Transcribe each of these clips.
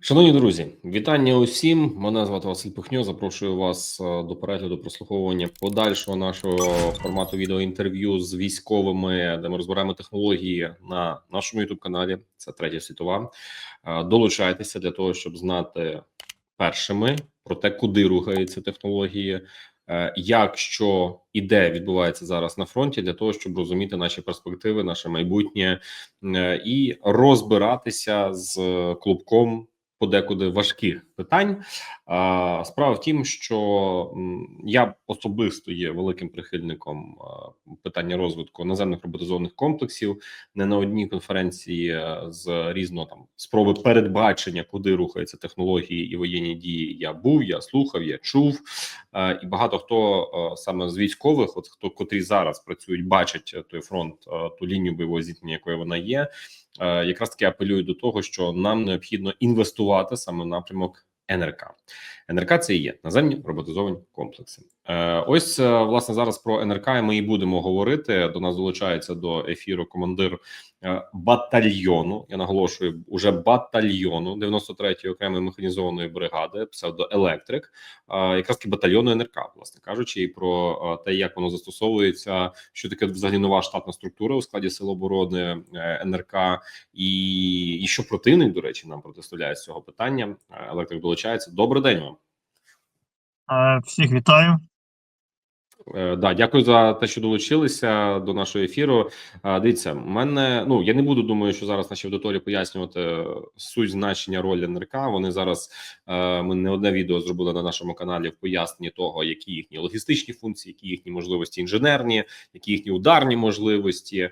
Шановні друзі, вітання усім. Мене звати Василь Пихньо. Запрошую вас е, до перегляду прослуховування подальшого нашого формату відеоінтерв'ю з військовими, де ми розбираємо технології на нашому youtube каналі. Це третя світова. Е, Долучайтеся для того, щоб знати першими про те, куди рухаються технології, е, як що і де відбувається зараз на фронті, для того, щоб розуміти наші перспективи, наше майбутнє і розбиратися з клубком подекуди важких питань. Справа в тім, що я особисто є великим прихильником питання розвитку наземних роботизованих комплексів. Не на одній конференції е, з різного там спроби передбачення, куди рухаються технології і воєнні дії. Я був, я слухав, я чув. Е, І багато хто е, саме з військових, от хто котрі зараз працюють, бачать той фронт, ту лінію бойового зіткнення, якою вона є якраз таки апелюють до того, що нам необхідно інвестувати саме в напрямок НРК. НРК це і є наземні роботизовані комплекси. Е, ось е, власне зараз про НРК ми і будемо говорити. До нас долучається до ефіру командир е, батальйону. Я наголошую уже батальйону 93-ї окремої механізованої бригади, псевдоелектрик, якраз таки батальйону НРК, власне кажучи, і про те, як воно застосовується, що таке взагалі нова штатна структура у складі сил оборони НРК, і, і що противник, до речі, нам протиставляє з цього питання. Електрик долучається. Добрий день вам. Е, Всіх вітаю. Е, Да, дякую за те, що долучилися до нашого ефіру. Е, Дивіться, мене ну я не буду думаю, що зараз нашій аудиторії пояснювати суть значення ролі НРК. Вони зараз ми не одне відео зробили на нашому каналі в поясненні того, які їхні логістичні функції, які їхні можливості інженерні, які їхні ударні можливості.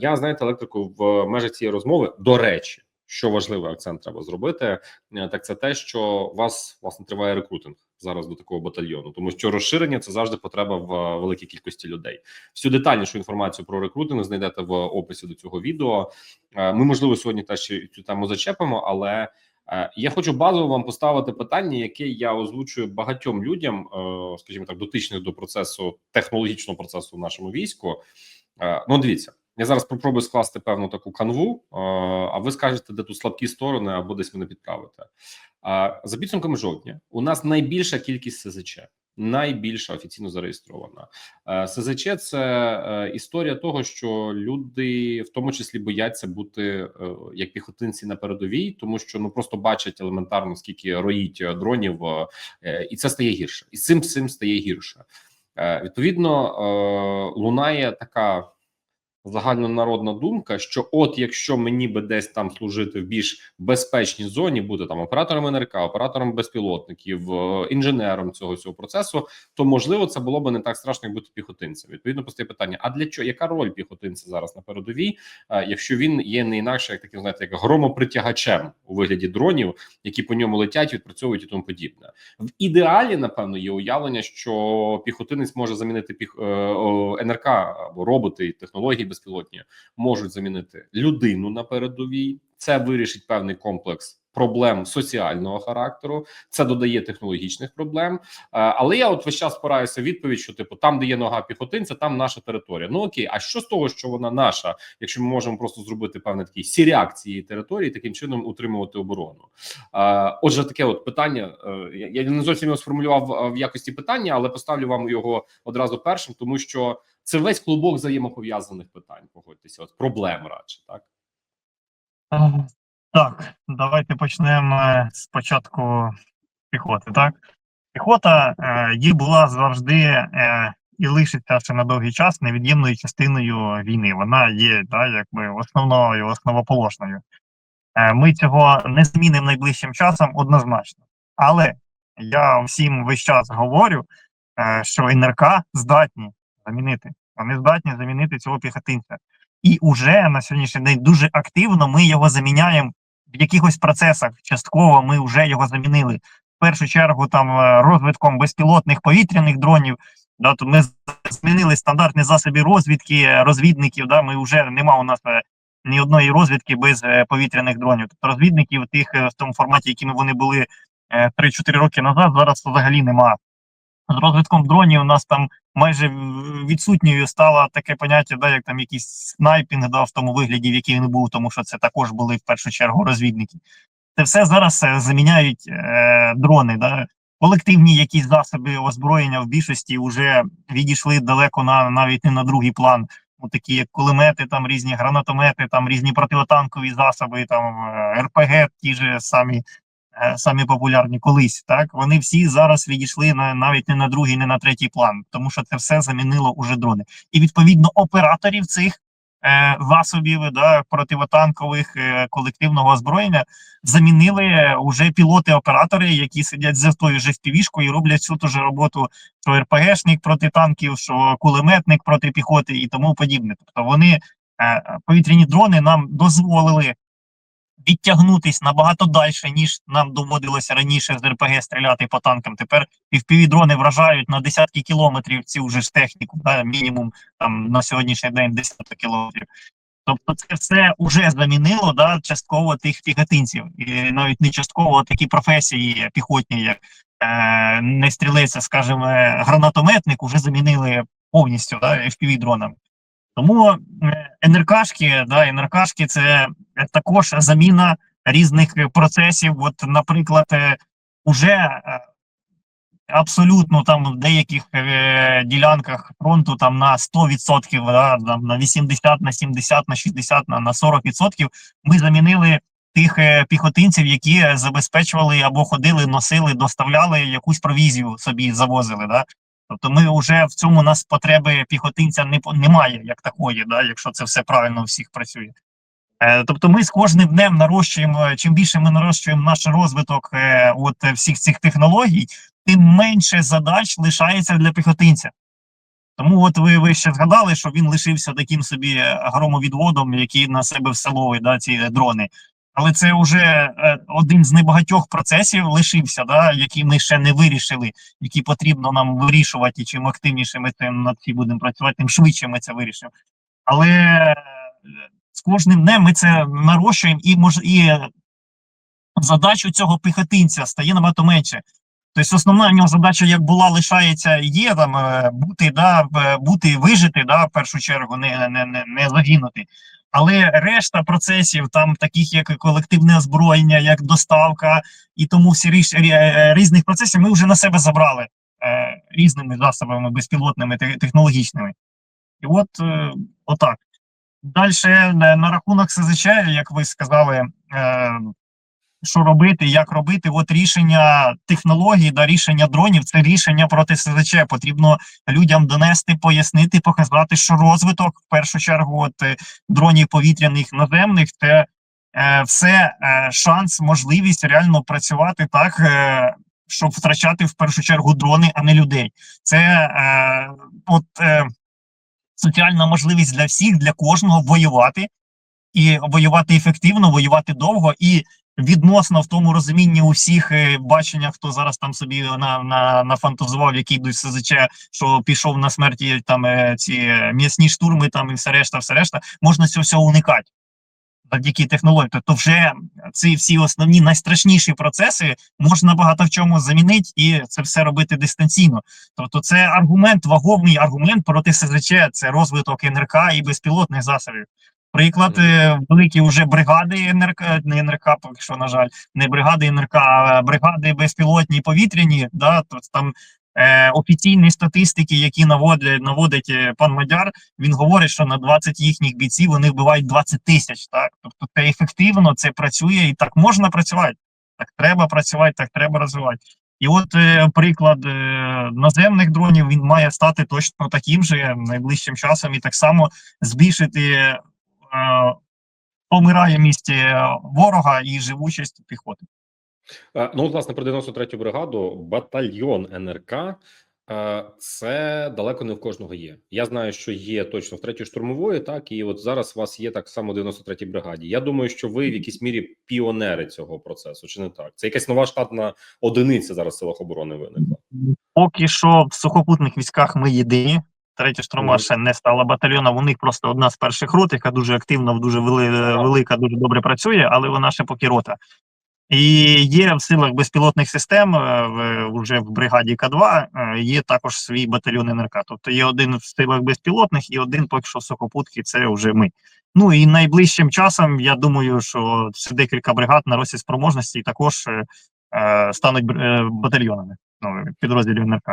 Я знаєте, електрику в межах цієї розмови до речі. Що важливий акцент треба зробити, е, так це те, що вас власне триває рекрутинг зараз до такого батальйону, тому що розширення це завжди потреба в е, великій кількості людей. Всю детальнішу інформацію про рекрутинг знайдете в описі до цього відео. Е, Ми можливо сьогодні теж цю тему зачепимо, але я хочу базово вам поставити питання, яке я озвучую багатьом людям, скажімо так, дотичних до процесу технологічного процесу в нашому війську. Ну, дивіться. Я зараз попробую скласти певну таку канву, а ви скажете, де тут слабкі сторони, або десь мене підправите. За підсумками жовтня у нас найбільша кількість СЗЧ, найбільша офіційно зареєстрована. СЗЧ це е, історія того, що люди в тому числі бояться бути е, як піхотинці на передовій, тому що ну просто бачать елементарно скільки роїть е, дронів, і це стає гірше, і цим цим стає гірше. Відповідно, лунає така загальнонародна думка, що от якщо мені би десь там служити в більш безпечній зоні, бути там оператором НРК, оператором безпілотників, е, інженером цього всього процесу, то можливо це було б не так страшно, як бути піхотинцем. Відповідно, постає питання: а для чого яка роль піхотинця зараз на передовій, е, якщо він є не інакше, як таким знаєте, як громопритягачем у вигляді дронів, які по ньому летять, відпрацьовують і тому подібне. В ідеалі, напевно, є уявлення, що піхотинець може замінити піх е, НРК або роботи, і технології безпілотні можуть замінити людину на передовій. Це вирішить певний комплекс проблем соціального характеру. Це додає технологічних проблем. Е, Але я от весь час спираюся відповідь, що типу там, де є нога піхотинця, там наша територія. Ну окей, а що з того, що вона наша, якщо ми можемо просто зробити певний такий сіряк цієї території, таким чином утримувати оборону? Е, Отже, таке от питання. е, Я не зовсім його сформулював в якості питання, але поставлю вам його одразу першим, тому що це весь клубок взаємопов'язаних питань. Погодьтеся, от проблем радше так. Е, Так, давайте почнемо спочатку піхоти. Так, піхота е, її була завжди е, і лишиться ще на довгий час невід'ємною частиною війни. Вона є да, якби основною, основоположною. Ми цього не змінимо найближчим часом однозначно. Але я всім весь час говорю, що НРК здатні замінити. Вони здатні замінити цього піхотинця. І уже на сьогоднішній день дуже активно ми його заміняємо в якихось процесах. Частково ми вже його замінили. В першу чергу там е, розвитком безпілотних повітряних дронів. Да, то ми змінили стандартні засоби розвідки, е, розвідників. Да, ми вже нема у нас е, ні одної розвідки без повітряних дронів. Тобто розвідників тих в тому форматі, якими вони були е, 3-4 роки назад, зараз взагалі нема. З розвитком дронів у нас там майже відсутньою стало таке поняття, да, як там якийсь снайпінг да, в тому вигляді, в який він був, тому що це також були в першу чергу розвідники. Це все зараз е, заміняють е, дрони. Да? Колективні якісь засоби озброєння в більшості вже відійшли далеко на навіть не на другий план. Ну, такі як кулемети, там різні гранатомети, там різні противотанкові засоби, там е, РПГ, ті ж самі, самі популярні колись. Так вони всі зараз відійшли на навіть не на другий, не на третій план, тому що це все замінило уже дрони. І відповідно операторів цих е, засобів да, противотанкових е, колективного озброєння замінили уже пілоти-оператори, які сидять за тою же впівішкою і роблять всю ту ж роботу, що РПГшник проти танків, що кулеметник проти піхоти і тому подібне. Тобто вони е, повітряні дрони нам дозволили відтягнутись набагато далі, ніж нам доводилося раніше з РПГ стріляти по танкам. Тепер півпіві дрони вражають на десятки кілометрів цю вже ж техніку, да, мінімум там на сьогоднішній день десяток кілометрів. Тобто це все вже замінило да, частково тих піхотинців, і навіть не частково такі професії піхотні, як е, не стрілець, а, скажімо, гранатометник, вже замінили повністю да, FPV дронами. Тому е, НРКшки, да, НРКшки це також заміна різних процесів. От, наприклад, е, уже е, абсолютно там в деяких е, ділянках фронту там на 100%, да, там, на 80, на 70, на 60, на, на 40% ми замінили тих е, піхотинців, які е, забезпечували або ходили, носили, доставляли якусь провізію собі, завозили. Да? Тобто ми вже в цьому нас потреби піхотинця не, немає як такої, да, якщо це все правильно у всіх працює. Е, тобто ми з кожним днем нарощуємо, чим більше ми нарощуємо наш розвиток е, от, е, всіх цих технологій, тим менше задач лишається для піхотинця. Тому от ви, ви ще згадали, що він лишився таким собі громовідводом, який на себе вселовує да, ці дрони. Але це вже е, один з небагатьох процесів лишився, да, які ми ще не вирішили, які потрібно нам вирішувати. І чим активніше ми цим над ці будемо працювати, тим швидше ми це вирішимо. Але е, з кожним днем ми це нарощуємо, і мож і е, задач у цього піхотинця стає набагато менше. Тобто основна в нього задача, як була, лишається, є там е, бути, да, бути, вижити, да, в першу чергу, не, не, не, не загинути. Але решта процесів, там таких як колективне озброєння, як доставка і тому всі ріш, рі- е, різних процесів ми вже на себе забрали е, різними засобами безпілотними те- технологічними. І от е, отак. Далі на рахунок СЗЧ, як ви сказали, е, що робити, як робити. От рішення технологій, да, рішення дронів це рішення проти СЗЧ. Потрібно людям донести, пояснити, показати, що розвиток в першу чергу от, е, дронів повітряних наземних це е, все е, шанс, можливість реально працювати так, е, щоб втрачати в першу чергу дрони, а не людей. Це е, от. Е, Соціальна можливість для всіх, для кожного воювати і воювати ефективно, воювати довго і відносно в тому розумінні у всіх е, баченнях, хто зараз там собі на, на, нафантазував, які йдуть СЗЧ, що пішов на смерті там е, ці е, м'ясні штурми, там і все решта, все решта, можна цього всього уникати. Завдяки технології, тобто вже ці всі основні найстрашніші процеси можна багато в чому замінити і це все робити дистанційно. Тобто, це аргумент, вагомий аргумент проти СЗЧ, це розвиток НРК і безпілотних засобів. Приклад, великі вже бригади НРК, не НРК, поки що, на жаль, не бригади НРК, а бригади безпілотні повітряні, да, то там е, офіційні статистики, які наводить, наводить е, пан Мадяр, він говорить, що на 20 їхніх бійців вони вбивають 20 тисяч. Так, тобто це ефективно, це працює і так можна працювати. Так треба працювати, так треба розвивати. І от е, приклад е, наземних дронів він має стати точно таким же найближчим часом, і так само збільшити е, помираємість е, ворога і живучість піхоти. Е, Ну, от, власне, про 93-ю бригаду батальйон НРК. е, Це далеко не в кожного є. Я знаю, що є точно в 3-ї штурмової, так і от зараз у вас є так само в 93-й бригаді. Я думаю, що ви в якійсь мірі піонери цього процесу, чи не так? Це якась нова штатна одиниця зараз в силах оборони виникла. Поки що в сухопутних військах ми єдині. Третя штурма ще не стала батальйоном. У них просто одна з перших рот, яка дуже активно, дуже велика, дуже добре працює, але вона ще поки рота. І є в силах безпілотних систем е, вже в бригаді К2 е, є також свій батальйон НРК. Тобто є один в силах безпілотних і один поки що сухопутки, це вже ми. Ну і найближчим часом я думаю, що ще декілька бригад на росі спроможності також е, е, стануть батальйонами ну, підрозділів НРК.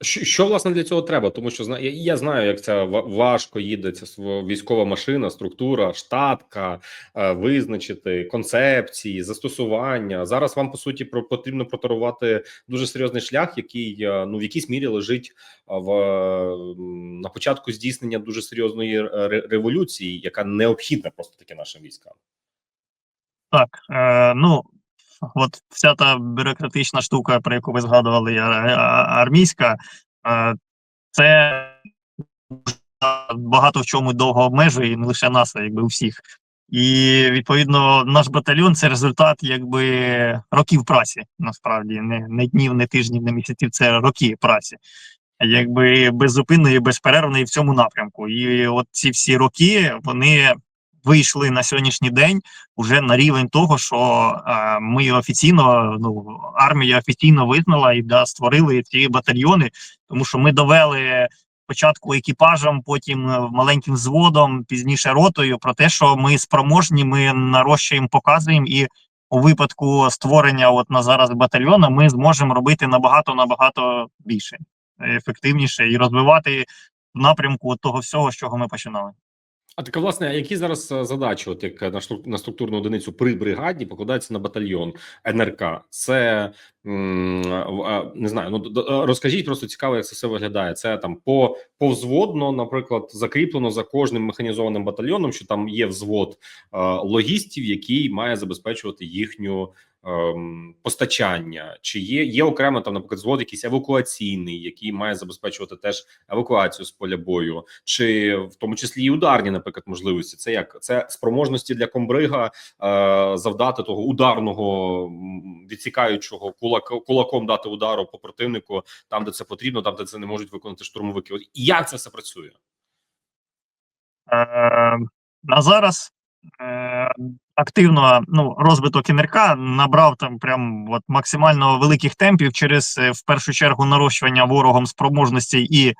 Що, власне для цього треба? Тому що я, знаю, як це важко їде військова машина, структура, штатка, е, визначити концепції, застосування. Зараз вам по суті потрібно проторувати дуже серйозний шлях, який е, ну в якійсь мірі лежить е, в на початку здійснення дуже серйозної революції, яка необхідна просто таки нашим військам. Так, е, ну от вся та бюрократична штука, про яку ви згадували, армійська, це багато в чому довго обмежує, і не лише нас, а якби у всіх. І відповідно наш батальйон це результат якби років праці, насправді, не, не днів, не тижнів, не місяців, це роки праці. Якби беззупинної, безперервної в цьому напрямку. І от ці всі роки вони вийшли на сьогоднішній день уже на рівень того, що е, ми офіційно, ну армія офіційно визнала і да, створили ці батальйони, тому що ми довели спочатку екіпажем, потім е, маленьким взводом, пізніше ротою про те, що ми спроможні, ми нарощуємо, показуємо і. У випадку створення от на зараз батальйону ми зможемо робити набагато набагато більше, ефективніше і розвивати в напрямку того всього, з чого ми починали. А таке, власне, які зараз е, задачі, от як на штук- на структурну одиницю при бригаді покладаються на батальйон НРК? Це не знаю. Ну розкажіть просто цікаво, як це все виглядає. Це там по повзводно, наприклад, закріплено за кожним механізованим батальйоном, що там є взвод е, логістів, який має забезпечувати їхню. Ем, Постачання чи є є окремо там, наприклад, взвод якийсь евакуаційний, який має забезпечувати теж евакуацію з поля бою, чи в тому числі і ударні, наприклад, можливості. Це як це спроможності для комбрига е, завдати того ударного відсікаючого кулак, кулаком дати удару по противнику там, де це потрібно, там де це не можуть виконати штурмовики. От як це все працює? Е, на зараз активно ну, розвиток НРК набрав там прям от максимально великих темпів через е, в першу чергу нарощування ворогом спроможностей і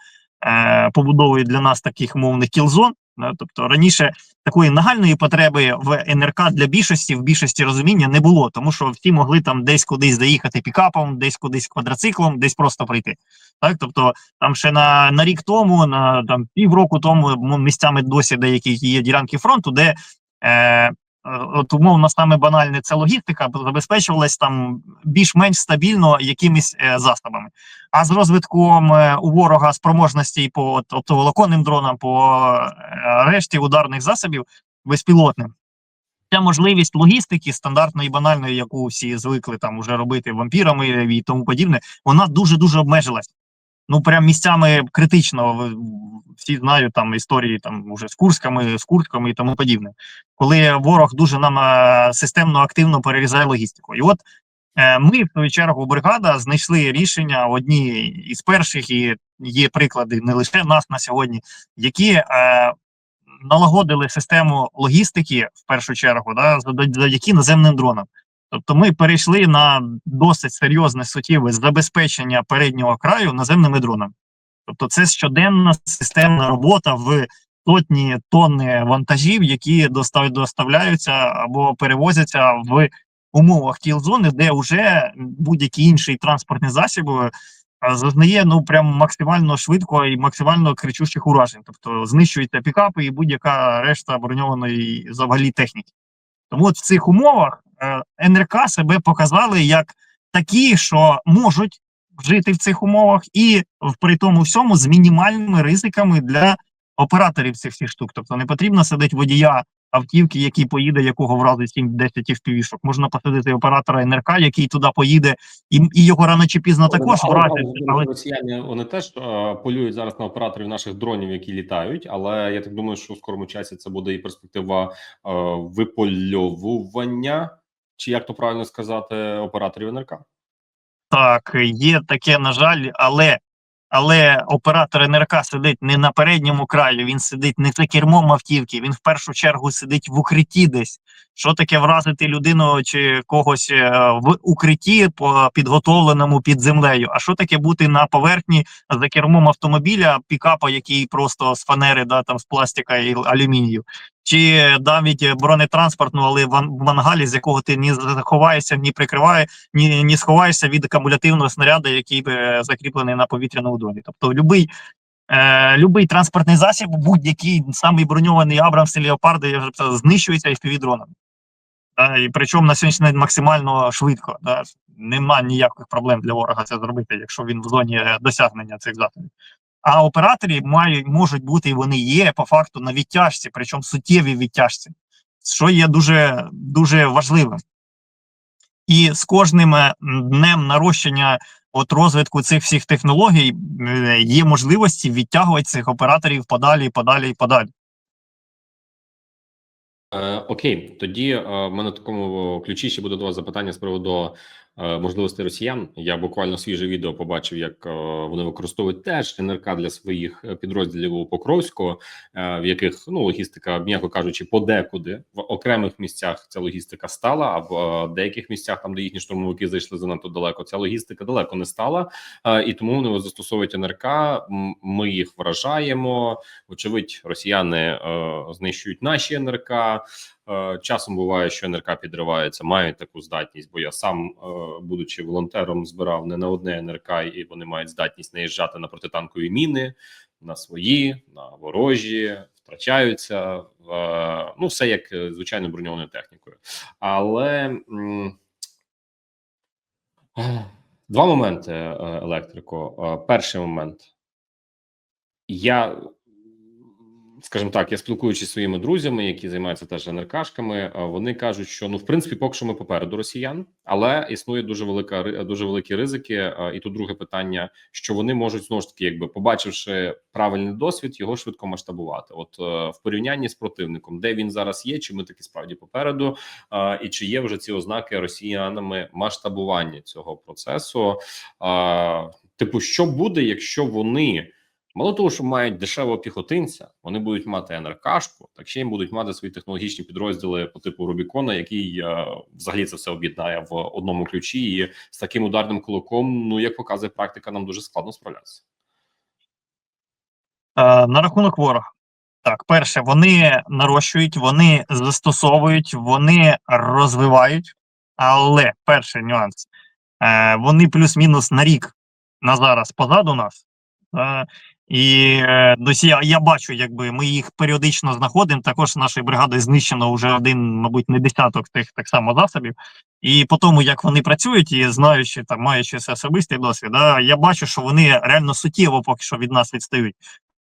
е, побудовою для нас таких мовних кілзон. Да, тобто раніше такої нагальної потреби в НРК для більшості в більшості розуміння не було, тому що всі могли там десь кудись заїхати пікапом, десь кудись квадроциклом, десь просто прийти. Так, тобто там ще на, на рік тому, на там півроку тому місцями досі деякі є ділянки фронту, де е, е, от умовно саме банальне це логістика забезпечувалась там більш-менш стабільно якимись е, засобами. А з розвитком е, у ворога спроможностей по от, оптоволоконним дронам, по е, решті ударних засобів безпілотним. Ця можливість логістики стандартної, банальної, яку всі звикли там уже робити вампірами і тому подібне, вона дуже дуже обмежилась. Ну прям місцями критично. Всі знають там історії там уже з курсками, з куртками і тому подібне. Коли ворог дуже нам системно активно перерізає логістику. І от е, ми, в свою чергу, бригада знайшли рішення одні із перших, і є приклади не лише нас на сьогодні, які е, налагодили систему логістики в першу чергу, да, завдяки наземним дронам. Тобто ми перейшли на досить серйозне суттєве забезпечення переднього краю наземними дронами. Тобто, це щоденна системна робота в сотні тонни вантажів, які достав- доставляються або перевозяться в умовах кіл-зони, де вже будь-який інший транспортний засіб е, зазнає ну прям максимально швидко і максимально кричущих уражень. Тобто знищуються пікапи і будь-яка решта броньованої взагалі техніки. Тому от в цих умовах е, НРК себе показали як такі, що можуть жити в цих умовах, і при тому всьому з мінімальними ризиками для операторів цих всіх штук. Тобто не потрібно садити водія автівки, який поїде, якого вразить 7-10 впівішок. Можна посадити оператора НРК, який туди поїде, і, і його рано чи пізно також але Але росіяни вони теж е, полюють зараз на операторів наших дронів, які літають. Але я так думаю, що в скорому часі це буде і перспектива е, випольовування, чи як то правильно сказати, операторів НРК. Так, є таке, на жаль, але, але оператор НРК сидить не на передньому краю, він сидить не за кермом автівки, він в першу чергу сидить в укритті десь, що таке вразити людину чи когось е, в укритті по підготовленому під землею. А що таке бути на поверхні за кермом автомобіля, пікапа, який просто з фанери, да там з пластика і алюмінію, чи навіть бронетранспортну, але в мангалі, з якого ти ні заховаєшся, ні прикриває, ні, ні сховаєшся від акумулятивного снаряду, який е, закріплений на повітряному дроні. Тобто, любий Е, любий транспортний засіб, будь-який самий броньований Абрамс і Леопарди я вже знищується FPV-дронами. Да, і причому на сьогоднішній день максимально швидко. Да. Нема ніяких проблем для ворога це зробити, якщо він в зоні е, досягнення цих засобів. А операторі мають, можуть бути і вони є по факту на відтяжці, причому суттєвій відтяжці, що є дуже, дуже важливим. І з кожним е, днем нарощення от розвитку цих всіх технологій е, є можливості відтягувати цих операторів подалі, подалі і подалі. Е, окей, тоді е, в мене такому ключі ще буде до вас запитання з приводу можливостей росіян. Я буквально свіже відео побачив, як е, вони використовують теж НРК для своїх е, підрозділів у Покровську, е, в яких ну логістика, м'яко кажучи, подекуди в окремих місцях ця логістика стала, а в е, деяких місцях, там де їхні штурмовики зайшли занадто далеко, ця логістика далеко не стала, е, і тому вони застосовують НРК. Ми їх вражаємо. Вочевидь, росіяни е, знищують наші НРК. Е, Часом буває, що НРК підривається, мають таку здатність, бо я сам, е, будучи волонтером, збирав не на одне НРК, і вони мають здатність наїжджати на протитанкові міни, на свої, на ворожі, втрачаються. е, Ну, все як звичайно броньованою технікою. Але два моменти, електрико. Перший момент. Я скажімо так, я спілкуючись зі своїми друзями, які займаються теж НРКшками, вони кажуть, що ну в принципі, поки що ми попереду росіян, але існує дуже велика дуже великі ризики. І тут друге питання: що вони можуть знову ж таки, якби побачивши правильний досвід, його швидко масштабувати. От е, в порівнянні з противником, де він зараз є, чи ми таки справді попереду, і чи є вже ці ознаки росіянами масштабування цього процесу? Типу, що буде, якщо вони Мало того, що мають дешевого піхотинця, вони будуть мати НРКшку, так ще й будуть мати свої технологічні підрозділи по типу Рубікона, який е, взагалі це все об'єднає в одному ключі, і з таким ударним кулаком, ну як показує практика, нам дуже складно справлятися. Е, на рахунок ворога. Так, перше, вони нарощують, вони застосовують, вони розвивають. Але перший нюанс: е, вони плюс-мінус на рік на зараз позаду нас. І е, досі я, я бачу, якби ми їх періодично знаходимо. Також нашою бригадою знищено вже один, мабуть, не десяток тих так само засобів. І по тому, як вони працюють, і знаючи там, маючи особистий досвід, да, я бачу, що вони реально суттєво поки що від нас відстають.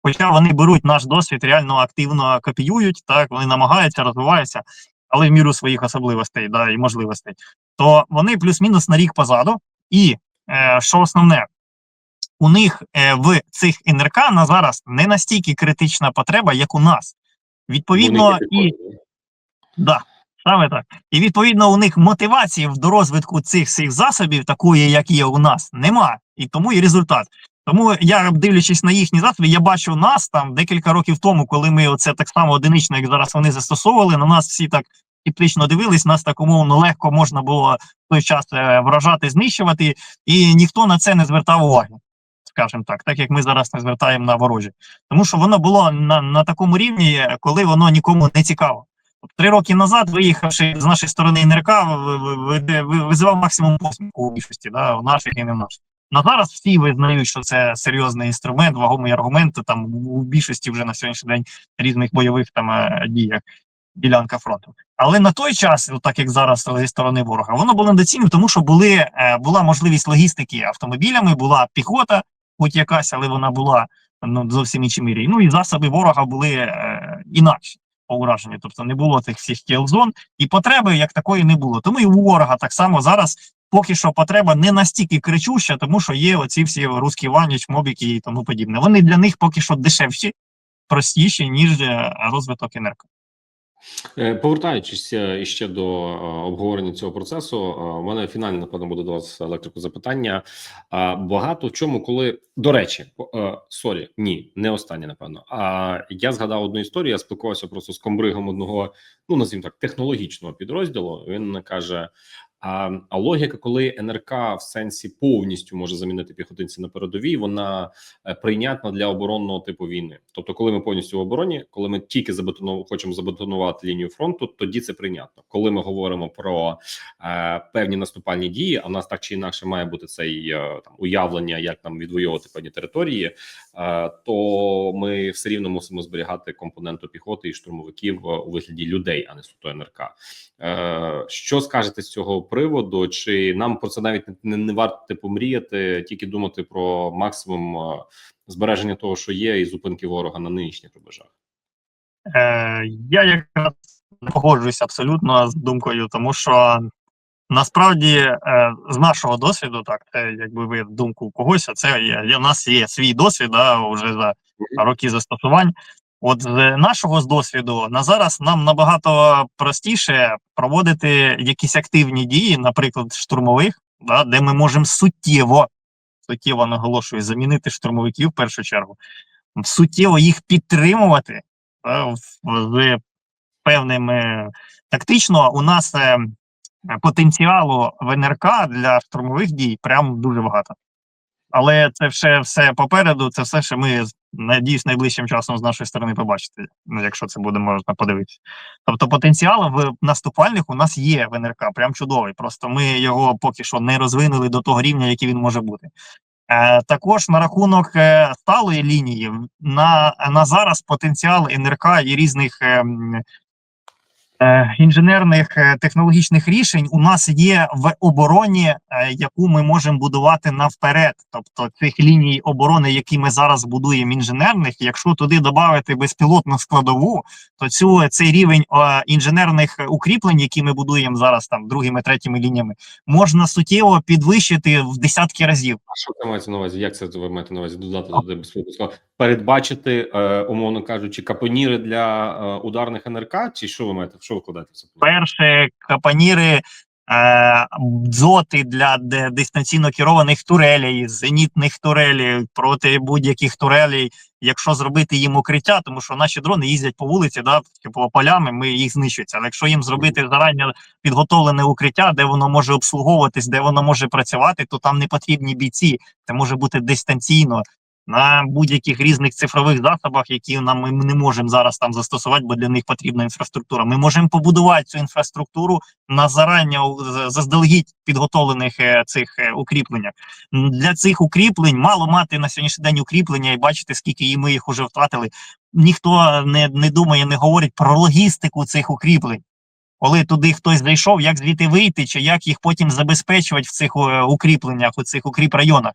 Хоча вони беруть наш досвід, реально активно копіюють, так вони намагаються, розвиваються, але в міру своїх особливостей да, і можливостей, то вони плюс-мінус на рік позаду. І е, що основне, у них е, в цих НРК на зараз не настільки критична потреба, як у нас. Відповідно, і. Да, саме так. І відповідно у них мотивації до розвитку цих всіх засобів, такої, як є у нас, нема. І тому і результат. Тому я, дивлячись на їхні засоби, я бачу нас там декілька років тому, коли ми оце так само одинично, як зараз вони застосовували, на нас всі так скептично дивились, нас так умовно легко можна було в той час е, вражати, знищувати, і ніхто на це не звертав уваги. Скажімо так, так як ми зараз не звертаємо на ворожі. Тому що воно було на, на такому рівні, коли воно нікому не цікаво. Три роки назад, виїхавши з нашої сторони НРК, ви- ви- ви- ви- визивав максимум посміху у більшості, да, у наших і не в наших. На зараз всі визнають, що це серйозний інструмент, вагомий аргумент там у більшості вже на сьогоднішній день різних бойових там е, діях ділянка фронту. Але на той час, так як зараз зі сторони ворога, воно було недоцільним, тому що були е, була можливість логістики автомобілями, була піхота, хоч якась, але вона була ну зовсім іншій мірі. Ну і засоби ворога були е, інакші по ураженню, тобто не було тих всіх кілзон, і потреби як такої не було. Тому і у ворога так само зараз поки що потреба не настільки кричуща, тому що є оці всі русські ваніч, мобіки і тому подібне. Вони для них поки що дешевші, простіші, ніж е, розвиток НРК. Е, Повертаючись ще іще до е, обговорення цього процесу, е, у мене фінальне напевно буде до вас електрику запитання. Багато в чому, коли до речі, е, сорі, ні, не останнє, напевно. А я згадав одну історію. Я спілкувався просто з комбригом одного, ну назвім так, технологічного підрозділу. Він каже: а, а логіка, коли НРК в сенсі повністю може замінити піхотинці на передовій, вона е, прийнятна для оборонного типу війни. Тобто, коли ми повністю в обороні, коли ми тільки забетону, хочемо забетонувати лінію фронту, тоді це прийнятно. Коли ми говоримо про е, певні наступальні дії, а в нас так чи інакше має бути цей е, там уявлення, як нам відвоювати певні території, то ми все рівно мусимо зберігати компоненту піхоти і штурмовиків е, у вигляді людей, а не суто НРК. Е, що скажете з цього приводу? Чи нам про це навіть не, не варто типу мріяти, тільки думати про максимум е, збереження того, що є, і зупинки ворога на нинішніх рубежах? Е, я якраз не погоджуюсь абсолютно з думкою, тому що насправді е, з нашого досвіду, так, це якби ви думку когось, а це є, у нас є свій досвід, да, вже за роки застосувань. От з нашого з досвіду на зараз нам набагато простіше проводити якісь активні дії, наприклад, штурмових, да, де ми можемо суттєво, суттєво наголошую, замінити штурмовиків в першу чергу, суттєво їх підтримувати да, з певними тактично. У нас е, потенціалу в НРК для штурмових дій прям дуже багато. Але це все, все попереду, це все, що ми надіюсь найближчим часом з нашої сторони побачити, ну, якщо це буде можна подивитися. Тобто потенціал в наступальних у нас є в НРК, прям чудовий. Просто ми його поки що не розвинули до того рівня, який він може бути. Е, також на рахунок е, сталої лінії на, на зараз потенціал НРК і різних е, інженерних е, технологічних рішень у нас є в обороні, е, яку ми можемо будувати навперед. Тобто цих ліній оборони, які ми зараз будуємо інженерних, якщо туди додати безпілотну складову, то цю цей рівень е, інженерних укріплень, які ми будуємо зараз там другими, третіми лініями, можна суттєво підвищити в десятки разів. А що це мається на увазі? Як це ви маєте на увазі додати туди безпеку? Передбачити, е, умовно кажучи, капоніри для е, ударних НРК, чи що ви маєте? Що ви вкладаєте в це? перше капаніри, е, дзоти для дистанційно керованих турелей, зенітних турелей проти будь-яких турелей, якщо зробити їм укриття, тому що наші дрони їздять по вулиці, да, по полями, ми їх знищується. Але якщо їм зробити зарані підготовлене укриття, де воно може обслуговуватись, де воно може працювати, то там не потрібні бійці. Це може бути дистанційно. На будь-яких різних цифрових засобах, які нам ми не можемо зараз там застосувати, бо для них потрібна інфраструктура. Ми можемо побудувати цю інфраструктуру на зарання заздалегідь підготовлених е, цих е, укріпленнях. Для цих укріплень мало мати на сьогоднішній день укріплення і бачити, скільки ми їх уже втратили. Ніхто не, не думає, не говорить про логістику цих укріплень. Коли туди хтось зайшов, як звідти вийти, чи як їх потім забезпечувати в цих е, укріпленнях, у цих укріпрайонах.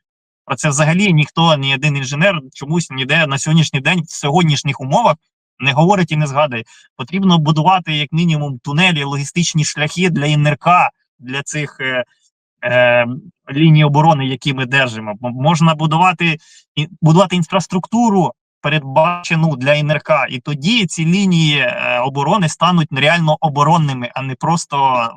Про це взагалі ніхто, ні один інженер чомусь ніде на сьогоднішній день в сьогоднішніх умовах не говорить і не згадує. Потрібно будувати як мінімум тунелі, логістичні шляхи для НРК, для цих е, е, ліній оборони, які ми держимо. Можна будувати будувати інфраструктуру передбачену для НРК, і тоді ці лінії е, оборони стануть реально оборонними, а не просто.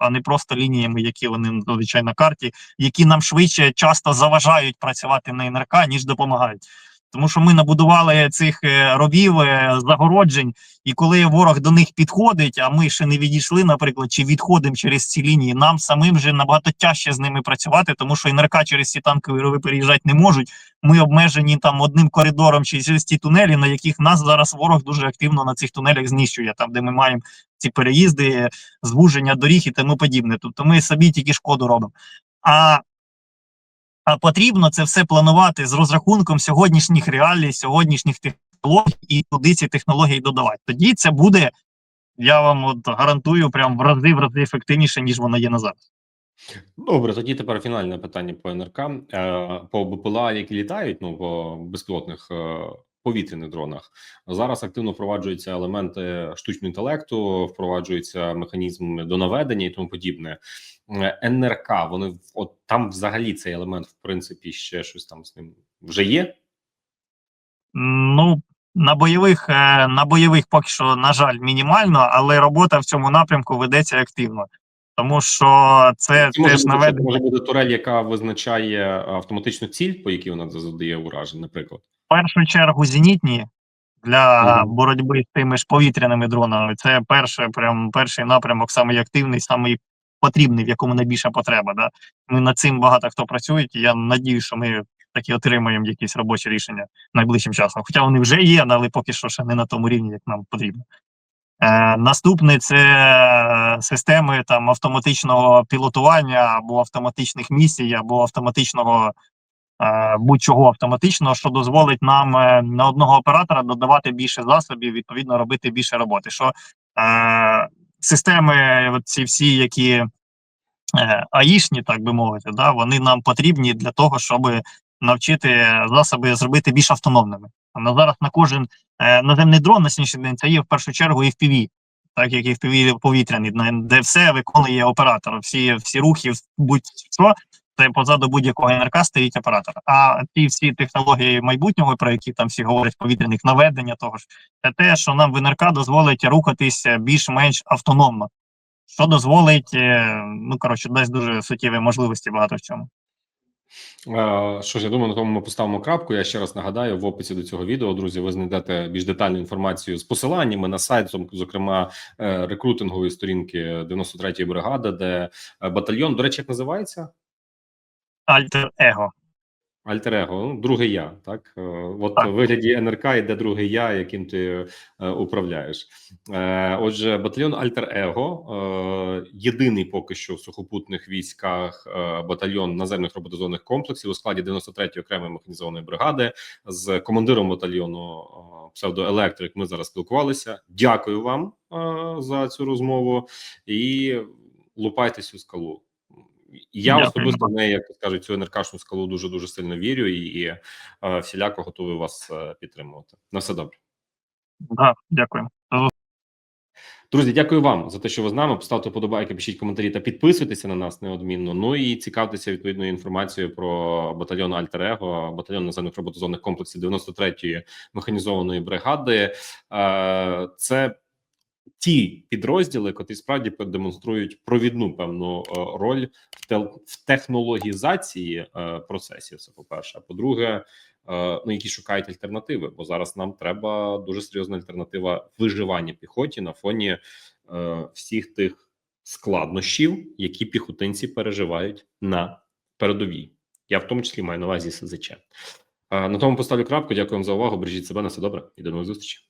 А не просто лініями, які вони зазвичай на карті, які нам швидше часто заважають працювати на НРК, ніж допомагають. Тому що ми набудували цих е, ровів, е, загороджень, і коли ворог до них підходить, а ми ще не відійшли, наприклад, чи відходимо через ці лінії, нам самим вже набагато тяжче з ними працювати, тому що НРК через ці танкові рови переїжджати не можуть. Ми обмежені там одним коридором чи через ті тунелі, на яких нас зараз ворог дуже активно на цих тунелях знищує, там де ми маємо ці переїзди, звуження доріг і тому подібне. Тобто ми собі тільки шкоду робимо. А а потрібно це все планувати з розрахунком сьогоднішніх реалій, сьогоднішніх технологій і туди ці технології додавати. Тоді це буде, я вам от гарантую, прям в рази в рази ефективніше, ніж воно є на зараз. Добре, тоді тепер фінальне питання по НРК. Е, По БПЛА, які літають, ну по безпілотних е, повітряних дронах. Зараз активно впроваджуються елементи штучного інтелекту, впроваджується механізм до наведення і тому подібне. Е, НРК, вони от там взагалі цей елемент, в принципі, ще щось там з ним вже є. Ну, На бойових е, на бойових поки що, на жаль, мінімально, але робота в цьому напрямку ведеться активно. Тому що це може теж це наведення. може бути турель, яка визначає автоматичну ціль, по якій вона задає уражень, наприклад. в першу чергу зенітні для Мгм. боротьби з тими ж повітряними дронами. Це перше, прям перший напрямок, самий активний, самий потрібний, в якому найбільша потреба. Да? Ми над цим багато хто працює. і Я надію, що ми таки отримаємо якісь робочі рішення найближчим часом. Хоча вони вже є, але поки що ще не на тому рівні, як нам потрібно. Е, наступне це системи там автоматичного пілотування або автоматичних місій, або автоматичного е, будь-чого автоматичного, що дозволить нам е, на одного оператора додавати більше засобів, відповідно робити більше роботи. Що е, системи, ці всі, які е, аїшні, так би мовити, да, вони нам потрібні для того, щоб навчити засоби зробити більш автономними. На зараз на кожен е, наземний дрон на сьогоднішній день це є в першу чергу FPV, так як FPV повітряний, де все виконує оператор, всі, всі рухи, будь-що, це позаду будь-якого НРК стоїть оператор. А ті всі технології майбутнього, про які там всі говорять, повітряних наведення того ж, це те, що нам в НРК дозволить рухатись е, більш-менш автономно, що дозволить, е, ну коротше, дасть дуже суттєві можливості багато в чому. Е, Що ж, я думаю, на тому ми поставимо крапку. Я ще раз нагадаю в описі до цього відео, друзі. Ви знайдете більш детальну інформацію з посиланнями на сайт, зокрема е, рекрутингової сторінки 93-ї бригади, де батальйон. До речі, як називається? Альтер-его. Альтер-его, ну, друге я, так Е, от Так. вигляді НРК йде друге я, яким ти е, управляєш. Е, отже, батальйон Альтер-Его, е, єдиний поки що в сухопутних військах е, батальйон наземних роботизованих комплексів у складі 93-ї окремої механізованої бригади з командиром батальйону е, псевдоелектрик. Ми зараз спілкувалися. Дякую вам е, за цю розмову і лупайтесь у скалу. Я Дякую. особисто в неї, як кажуть, цю НРКшну скалу дуже дуже сильно вірю і, і е, всіляко готовий вас е, підтримувати. На все добре. Да, дякую. Друзі, дякую вам за те, що ви з нами. Поставте подобайки, пишіть коментарі та підписуйтеся на нас неодмінно. Ну і цікавтеся відповідною інформацією про батальйон Альтер-Его, батальйон наземних роботизованих комплексів 93-ї механізованої бригади. Е, Це ті підрозділи, котрі справді демонструють провідну певну е, роль в технологізації е, процесів. Це по перше. А по-друге, е, ну які шукають альтернативи, бо зараз нам треба дуже серйозна альтернатива виживання піхоті на фоні всіх тих складнощів, які піхотинці переживають на передовій. Я в тому числі маю на увазі СЗЧ. На тому поставлю крапку. Дякую вам за увагу. Бережіть себе на все добре і до нових зустрічей.